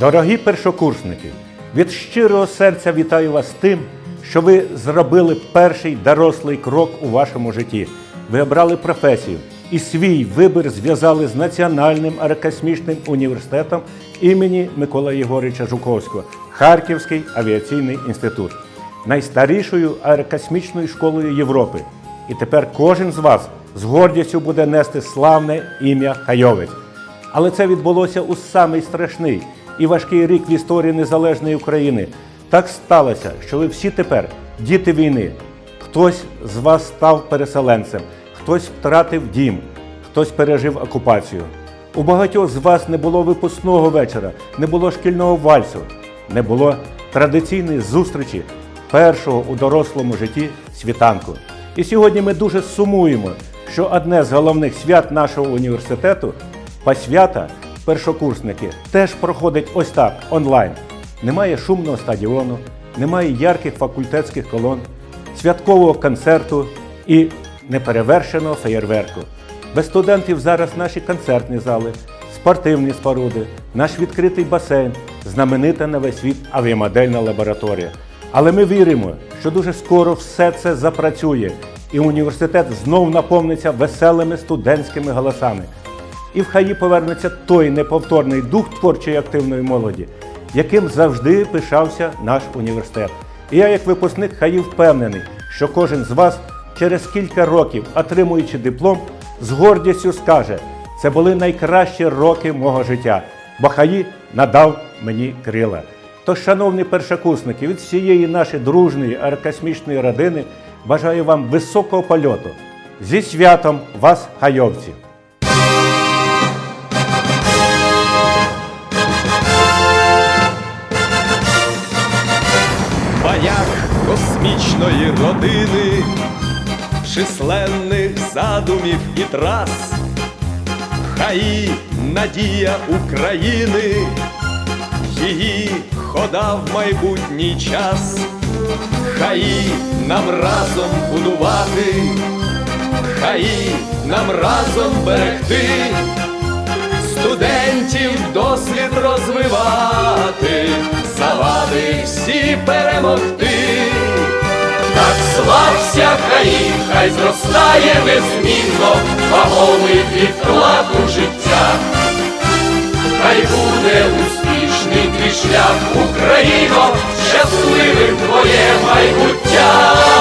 Дорогі першокурсники, від щирого серця вітаю вас тим, що ви зробили перший дорослий крок у вашому житті. Ви обрали професію і свій вибір зв'язали з Національним аерокосмічним університетом імені Микола Єгоровича Жуковського, Харківський авіаційний інститут, найстарішою аерокосмічною школою Європи. І тепер кожен з вас з гордістю буде нести славне ім'я Хайовець. Але це відбулося у самий страшний і важкий рік в історії незалежної України. Так сталося, що ви всі тепер діти війни. Хтось з вас став переселенцем, хтось втратив дім, хтось пережив окупацію. У багатьох з вас не було випускного вечора, не було шкільного вальсу, не було традиційної зустрічі першого у дорослому житті світанку. І сьогодні ми дуже сумуємо, що одне з головних свят нашого університету посвята першокурсники теж проходить ось так онлайн. Немає шумного стадіону, немає ярких факультетських колон, святкового концерту і неперевершеного феєрверку. Без студентів зараз наші концертні зали, спортивні споруди, наш відкритий басейн, знаменита на весь світ авіамодельна лабораторія. Але ми віримо, що дуже скоро все це запрацює, і університет знов наповниться веселими студентськими голосами. І в хаї повернеться той неповторний дух творчої активної молоді, яким завжди пишався наш університет. І я, як випускник хаї, впевнений, що кожен з вас через кілька років, отримуючи диплом, з гордістю скаже: це були найкращі роки мого життя, бо хаї надав мені крила. Тож, шановні першокурсники, від всієї нашої дружної аерокосмічної родини бажаю вам високого польоту. Зі святом вас, хайовці! Родини, численних задумів і трас, Хаї надія України, її хода в майбутній час, Хаї нам разом будувати, Хаї нам разом берегти, студентів дослід розвивати, завади всі перемогти країн, хай зростає незмінно, вагомий підклад у життя, хай буде успішний твій шлях, Україно, щасливим твоє майбуття.